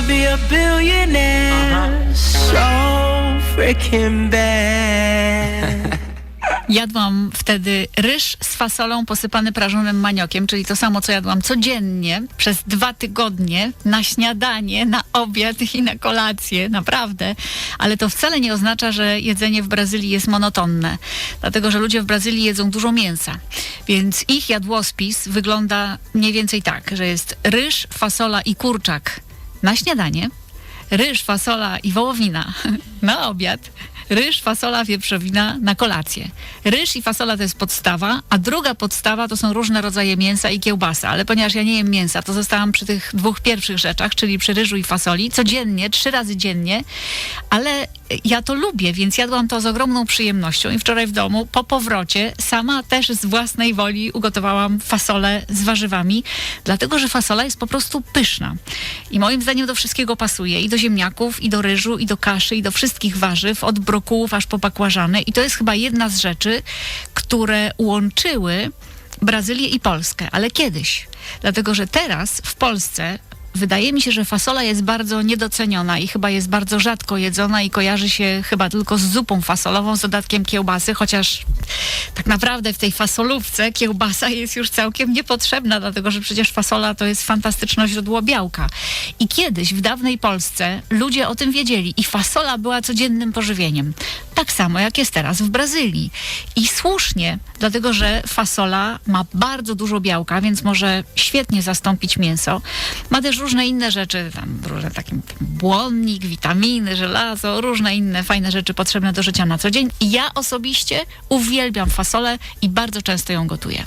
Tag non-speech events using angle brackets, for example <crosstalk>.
wanna be a billionaire so freaking bad. <laughs> Jadłam wtedy ryż z fasolą posypany prażonym maniokiem, czyli to samo, co jadłam codziennie przez dwa tygodnie na śniadanie, na obiad i na kolację, naprawdę. Ale to wcale nie oznacza, że jedzenie w Brazylii jest monotonne, dlatego że ludzie w Brazylii jedzą dużo mięsa. Więc ich jadłospis wygląda mniej więcej tak, że jest ryż, fasola i kurczak na śniadanie, ryż, fasola i wołowina <laughs> na obiad, ryż, fasola, wieprzowina na kolację. Ryż i fasola to jest podstawa, a druga podstawa to są różne rodzaje mięsa i kiełbasa. Ale ponieważ ja nie jem mięsa, to zostałam przy tych dwóch pierwszych rzeczach, czyli przy ryżu i fasoli, codziennie, trzy razy dziennie, ale ja to lubię, więc jadłam to z ogromną przyjemnością i wczoraj w domu po powrocie sama też z własnej woli ugotowałam fasolę z warzywami, dlatego że fasola jest po prostu pyszna. I moim zdaniem do wszystkiego pasuje i do ziemniaków, i do ryżu, i do kaszy, i do wszystkich warzyw, od brokułów aż po bakłażany. I to jest chyba jedna z rzeczy, które łączyły Brazylię i Polskę, ale kiedyś. Dlatego, że teraz w Polsce wydaje mi się, że fasola jest bardzo niedoceniona i chyba jest bardzo rzadko jedzona i kojarzy się chyba tylko z zupą fasolową z dodatkiem kiełbasy, chociaż tak naprawdę w tej fasolówce kiełbasa jest już całkiem niepotrzebna, dlatego że przecież fasola to jest fantastyczne źródło białka. I kiedyś w dawnej Polsce ludzie o tym wiedzieli i fasola była codziennym pożywieniem. Tak samo jak jest teraz w Brazylii. I słusznie, dlatego że fasola ma bardzo dużo białka, więc może świetnie zastąpić mięso. Ma też różne inne rzeczy, tam różne takie błonnik, witaminy, żelazo, różne inne fajne rzeczy potrzebne do życia na co dzień. Ja osobiście uwielbiam fasolę i bardzo często ją gotuję.